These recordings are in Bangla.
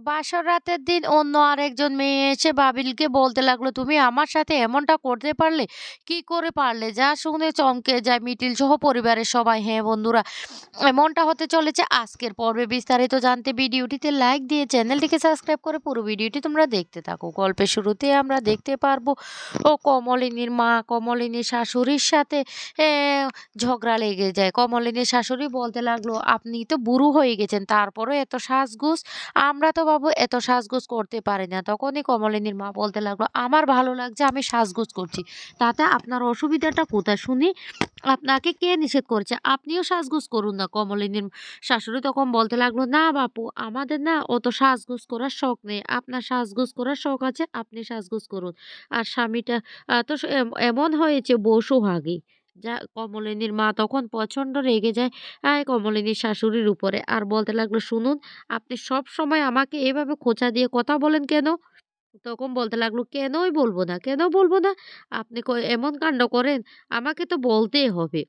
বাসর রাতের দিন অন্য আরেকজন মেয়ে এসে বাবিলকে বলতে লাগল, "তুমি আমার সাথে এমনটা করতে পারলে? কি করে পারলে?" যা শুনে চমকে যায় মিটিল সহ পরিবারের সবাই। হ্যাঁ বন্ধুরা, এমনটা হতে চলেছে আজকের পর্বে। বিস্তারিত জানতে ভিডিওটিতে লাইক দিয়ে চ্যানেলটিকে সাবস্ক্রাইব করে পুরো ভিডিওটি তোমরা দেখতে থাকো। গল্পের শুরুতে আমরা দেখতে পারব ও কমলিনীর মা কমলিনীর শাশুড়ির সাথে ঝগড়া লেগে যায়। কমলিনীর শাশুড়ি বলতে লাগল, "আপনি তো বুড়ো হয়ে গেছেন, তারপরেও এত সাজগোজ? আমরা তো বাবু এত সাজগোজ করতে পারে না।" তখনই কমলিনীর মা বলতে লাগল, "আমার ভালো লাগছে, আমি সাজগোজ করছি। তাতে আপনার অসুবিধাটা কোথায় শুনি? আপনাকে কে নিষেধ করেছে? আপনিও সাজগোজ করুন না।" কমলিনীর শাশুড়ি তখন বলতে লাগল, "না বাপু, আমাদের না অত সাজগোজ করার শখ নেই। আপনার সাজগোজ করার শখ আছে, আপনি সাজগোজ করুন। আর স্বামীটা তো এমন হয়েছে বউ সোহাগী।" যা কমলিনীর মা তখন প্রচণ্ড রেগে যায় আয় কমলিনীর শাশুড়ির উপরে। আর বলতে লাগল, "শুনুন, আপনি সব সময় আমাকে এভাবে খোঁচা দিয়ে কথা বলেন কেন?" তখন বলতে লাগল, "কেনই বলব না? কেন বলব না? আপনি এমন কাণ্ড করেন, আমাকে তো বলতেই হবে।"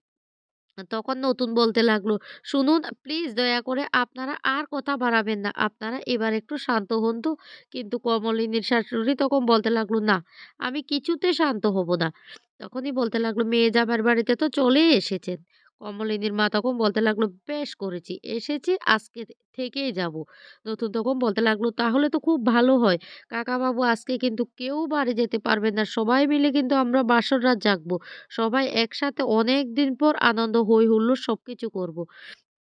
তখন নতুন বলতে লাগল, "শুনুন প্লিজ দয়া করে আপনারা আর কথা বাড়াবেন না। আপনারা এবার একটু শান্ত হন তো।" কিন্তু কমলিনীর শাশুড়ি তখন বলতে লাগল, "না, আমি কিছুতে শান্ত হব না।" তখনই বলতে লাগল, "মেয়ে যাবার বাড়িতে তো চলে এসেছেন।" কমলিনীর মা তখন বলতে লাগল, "বেশ করেছি, এসেছি আজকে থেকেই যাব।" নতুন তখন বলতে লাগল, "তাহলে তো খুব ভালো হয়। কাকাবাবু আজকে কিন্তু কেউ বাড়ি যেতে পারবে না। সবাই মিলে কিন্তু আমরা বাসর রাত জাগবো। সবাই একসাথে অনেক দিন পর আনন্দ হই হুল্লোড় সবকিছু করব।"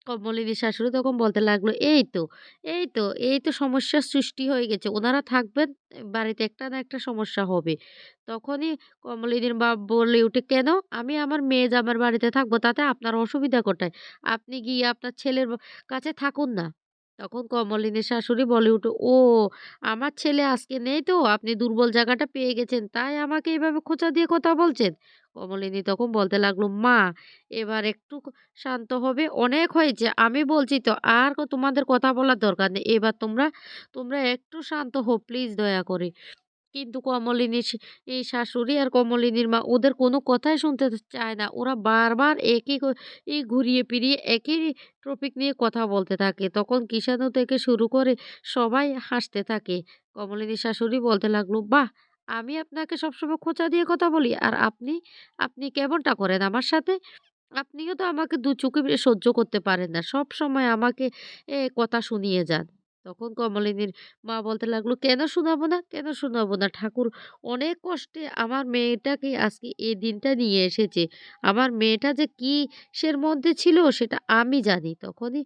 কমলিনীর শাশুড়ি তখন বলতে লাগল, "এই তো, এই তো, এই তো সমস্যার সৃষ্টি হয়ে গেছে। ওনারা থাকবেন, বাড়িতে একটা না একটা সমস্যা হবে।" তখনই কমলিনীর বাপ বলে উঠে, "কেন? আমি আমার মেয়ে জামাইয়ের বাড়িতে থাকব, তাতে আপনার অসুবিধা কোথায়? আপনি গিয়ে আপনার ছেলের কাছে থাকুন না।" তখন কমলিনের শাশুড়ি বলে উঠে, "ও আমার ছেলে আজকে নেই তো, আপনি দুর্বল জায়গাটা পেয়ে গেছেন, তাই আমাকে এভাবে খোঁচা দিয়ে কথা বলছেন?" কমলিনী তখন বলতে লাগল, "মা, এবার একটু শান্ত হবে। অনেক হয়েছে। আমি বলছি তো, আর তোমাদের কথা বলার দরকার নেই। এবার তোমরা তোমরা একটু শান্ত হো প্লিজ দয়া করে।" কিন্তু কমলিনীর এই শাশুড়ি আর কমলিনীর মা ওদের কোনো কথাই শুনতে চায় না। ওরা বারবার একই ক ই ঘুরিয়ে ফিরিয়ে একই টপিক নিয়ে কথা বলতে থাকে। তখন কিষাণু থেকে শুরু করে সবাই হাসতে থাকে। কমলিনীর শাশুড়ি বলতে লাগল, "বাহ! আমি আপনাকে সবসময় খোঁচা দিয়ে কথা বলি, আর আপনি, আপনি কেমনটা করেন আমার সাথে? আপনিও তো আমাকে দু চোখে সহ্য করতে পারেন না। সবসময় আমাকে এ কথা শুনিয়ে যান।" তখন কমলিনীর মা বলতে লাগল, "কেন শোনাবো না? কেন শোনাবো না? ঠাকুর অনেক কষ্টে আমার মেয়েটাকে আজকে এই দিনটা নিয়ে এসেছে। আমার মেয়েটা যে কিসের মধ্যে ছিল সেটা আমি জানি।" তখনই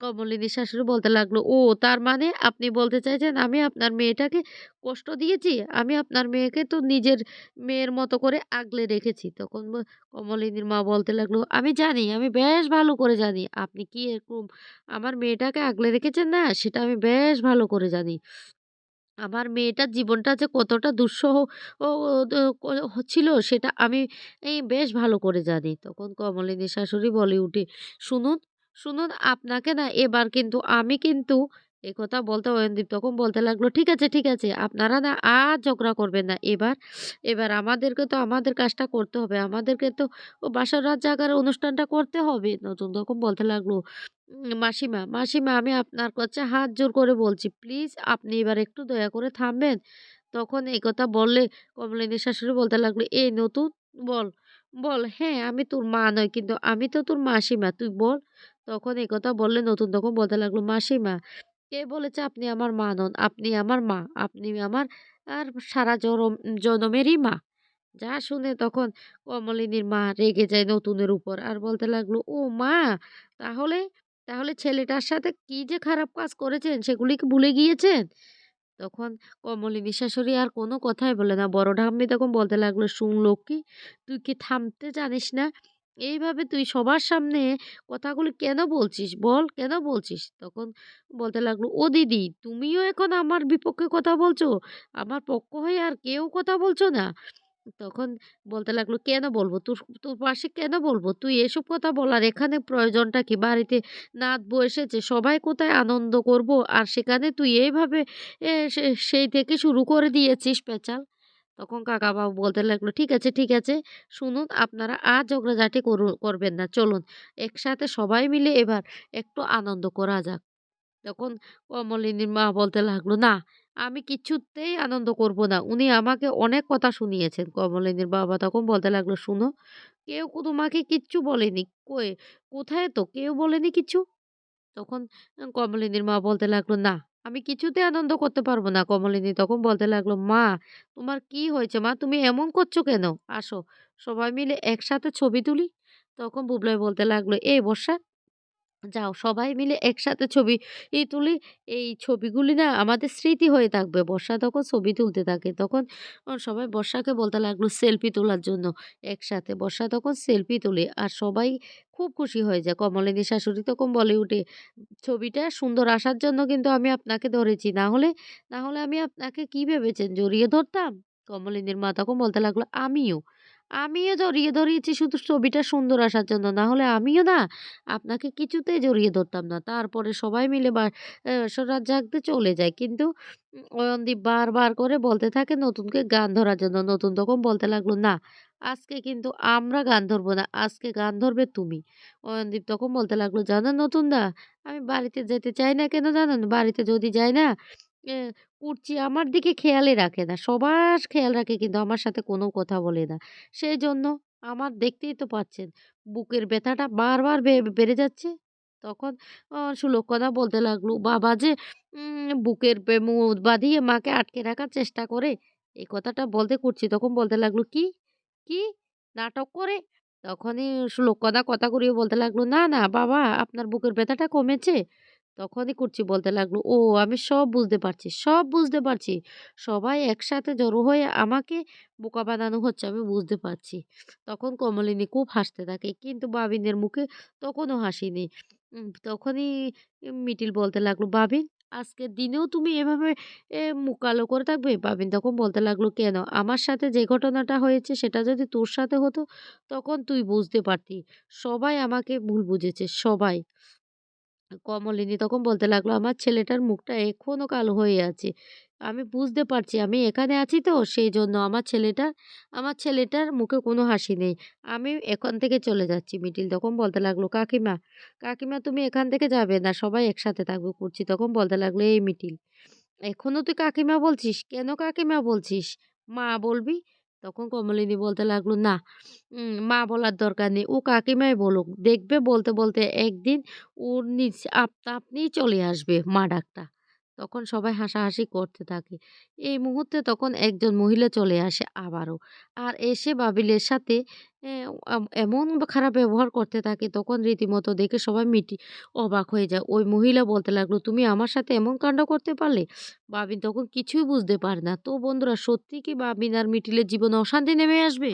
কমলিনীর শাশুড়ি বলতে লাগল, "ও তার মানে আপনি বলতে চাইছেন আমি আপনার মেয়েটাকে কষ্ট দিয়েছি? আমি আপনার মেয়েকে তো নিজের মেয়ের মতো করে আগলে রেখেছি।" তখন কমলিনীর মা বলতে লাগল, "আমি জানি, আমি বেশ ভালো করে জানি আপনি কি এরকম আমার মেয়েটাকে আগলে রেখেছেন না, সেটা আমি বেশ ভালো করে জানি। আমার মেয়েটার জীবনটা যে কতটা দুঃসহ ছিল সেটা আমি বেশ ভালো করে জানি।" তখন কমলিনী শাশুড়ি বলে উঠে, "শুনুন, শুনুন আপনাকে না এবার কিন্তু আমি কিন্তু" একথা বলতে অয়নদীপ তখন বলতে লাগল, "ঠিক আছে, ঠিক আছে। আপনারা না আর ঝগড়া করবেন না। এবার, এবার আমাদেরকে তো আমাদের কাজটা করতে হবে। আমাদেরকে তো বাসর রাত জাগার অনুষ্ঠানটা করতে হবে।" নতুন তখন বলতে লাগল, "মাসিমা, মাসিমা আমি আপনার কাছে হাত জোড় করে বলছি, প্লিজ আপনি এবার একটু দয়া করে থামবেন?" তখন এই কথা বললে কমলিনীর শাশুড়ি বলতে লাগল, "এই নতুন বল, বল হ্যাঁ, আমি তোর মা নই কিন্তু আমি তো তোর মাসিমা, তুই বল।" তখন এই কথা বললে নতুন তখন বলতে লাগল, "মাসিমা, কে বলেছে আপনি আমার মা নন? আপনি আমার মা। আপনি আমার আর সারা জরম জনমেরই মা।" যা শুনে তখন কমলিনীর মা রেগে যায় নতুনের উপর আর বলতে লাগল, "ও মা! তাহলে, তাহলে ছেলেটার সাথে কি যে খারাপ কাজ করেছেন সেগুলি কি ভুলে গিয়েছেন?" তখন কমলিনী শাশুড়ি আর কোনো কথাই বলে না। বড় ঠাম্মি তখন বলতে লাগল, "শুন লক্ষ্মী, তুই কি থামতে জানিস না? এইভাবে তুই সবার সামনে কথাগুলি কেন বলছিস? বল, কেন বলছিস?" তখন বলতে লাগল, "ও দিদি, তুমিও এখন আমার বিপক্ষে কথা বলছো? আমার পক্ষ হয়ে আর কেউ কথা বলছো না?" তখন বলতে লাগল, "কেন বলব? তোর তোর পাশে কেন বলব? তুই এসব কথা বলার এখানে প্রয়োজনটা কি? বাড়িতে নাতবউ এসেছে, সবাই কোথায় আনন্দ করব, আর সেখানে তুই এইভাবে সেই থেকে শুরু করে দিয়েছিস পেঁচাল।" তখন কাকা কাকাবাবু বলতে লাগল, "ঠিক আছে, ঠিক আছে। শুনুন আপনারা আর ঝগড়াঝাটি করু করবেন না। চলুন একসাথে সবাই মিলে এবার একটু আনন্দ করা যাক।" তখন কমলিনীর মা বলতে লাগল, "না, আমি কিছুতেই আনন্দ করব না। উনি আমাকে অনেক কথা শুনিয়েছেন।" কমলিনীর বাবা তখন বলতে লাগল, "শুনো, কেউ তোমাকে কিচ্ছু বলেনি। কই কোথায় তো? কেউ বলেনি কিছু?" তখন কমলিনীর মা বলতে লাগল, "না, আমি কিছুতে আনন্দ করতে পারব না।" কমলিনী তখন বলতে লাগল, "মা, তোমার কি হয়েছে মা? তুমি এমন করছ কেন? আসো, সবাই মিলে একসাথে ছবি তুলি।" তখন বুবলাই বলতে লাগল, "এই বর্ষা, যাও সবাই মিলে একসাথে ছবি ই তুলি। এই ছবিগুলি না আমাদের স্মৃতি হয়ে থাকবে।" বর্ষা তখন ছবি তুলতে থাকে। তখন সবাই বর্ষাকে বলতে লাগল সেলফি তোলার জন্য একসাথে। বর্ষা তখন সেলফি তোলে। আর সবাই খুব খুশি হয়ে যায়। কমলিনীর শাশুড়ি তখন বলে উঠে, "ছবিটা সুন্দর আসার জন্য কিন্তু আমি আপনাকে ধরেছি। না হলে না হলে আমি আপনাকে কি ভেবেছেন জড়িয়ে ধরতাম?" কমলিনীর মা তখন বলতে লাগল, "আমিও, আমিও জড়িয়ে ধরিয়েছি শুধু ছবিটা সুন্দর আসার জন্য। না হলে আমিও না আপনাকে কিছুতেই জড়িয়ে ধরতাম না।" তারপরে সবাই মিলে বা জাগতে চলে যায়। কিন্তু অয়নদীপ বারবার করে বলতে থাকে নতুনকে গান ধরার জন্য। নতুন তখন বলতে লাগল, "না, আজকে কিন্তু আমরা গান ধরবো না। আজকে গান ধরবে তুমি।" অয়নদীপ তখন বলতে লাগল, জানো নতুন দা আমি বাড়িতে যেতে চাই না কেন জানেন? বাড়িতে যদি যাই না, এ কুর্চি আমার দিকে খেয়ালই রাখে না। সবার খেয়াল রাখে কিন্তু আমার সাথে কোনো কথা বলে না। সেই জন্য আমার দেখতেই তো পাচ্ছেন, বুকের ব্যথাটা বারবার বেড়ে যাচ্ছে।" তখন সুলক্ষণা বলতে লাগল, "বাবা যে বুকের মুদ বাঁধিয়ে মাকে আটকে রাখার চেষ্টা করে।" এই কথাটা বলতে করছি তখন বলতে লাগল, "কি? কি? নাটক করে?" তখনই সুলক্ষণা কথা করিয়ে বলতে লাগল, "না, না বাবা, আপনার বুকের ব্যথাটা কমেছে?" তখনই কুর্চি বলতে লাগল, "ও আমি সব বুঝতে পারছি, সব বুঝতে পারছি। সবাই একসাথে জড়ো হয়ে আমাকে বোকা বানানো হচ্ছে, আমি বুঝতে পারছি।" তখন কমলিনী খুব হাসতে থাকে। কিন্তু বাবিনের মুখে তখনও হাসি নেই। তখনই মিটিল বলতে লাগল, "বাবিন, আজকের দিনেও তুমি এভাবে এ মুখ কালো করে থাকবে?" বাবিন তখন বলতে লাগল, "কেন? আমার সাথে যে ঘটনাটা হয়েছে সেটা যদি তোর সাথে হতো, তখন তুই বুঝতে পারতি। সবাই আমাকে ভুল বুঝেছে, সবাই।" কমলিনী তখন বলতে লাগল, "আমার ছেলেটার মুখটা এখনও কালো হয়ে আছে। আমি বুঝতে পারছি, আমি এখানে আছি তো সেই জন্য আমার ছেলেটা আমার ছেলেটার মুখে কোনো হাসি নেই। আমি এখান থেকে চলে যাচ্ছি।" মিটিল তখন বলতে লাগল, "কাকিমা, কাকিমা তুমি এখান থেকে যাবে না। সবাই একসাথে থাকবে করছি তখন বলতে লাগল, "এই মিটিল, এখনও তুই কাকিমা বলছিস? কেন কাকিমা বলছিস? মা বলবি?" তখন কমলিনী বলতে লাগল, "না, মা বলার দরকার নেই। ও কাকিমাই বলুক। দেখবে বলতে, বলতে একদিন ওর নিজ আপনা আপনিই চলে আসবে মা ডাকটা।" তখন সবাই হাসাহাসি করতে থাকে। এই মুহূর্তে তখন একজন মহিলা চলে আসে আবারও। আর এসে বাবিলের সাথে এমন খারাপ ব্যবহার করতে থাকে তখন রীতিমতো দেখে সবাই মিটি অবাক হয়ে যায়। ওই মহিলা বলতে লাগল, "তুমি আমার সাথে এমন কাণ্ড করতে পারলে?" বাবিন তখন কিছুই বুঝতে পারে না। তো বন্ধুরা সত্যি কি বাবিন আর মিটিলের জীবনে অশান্তি নেমে আসবে?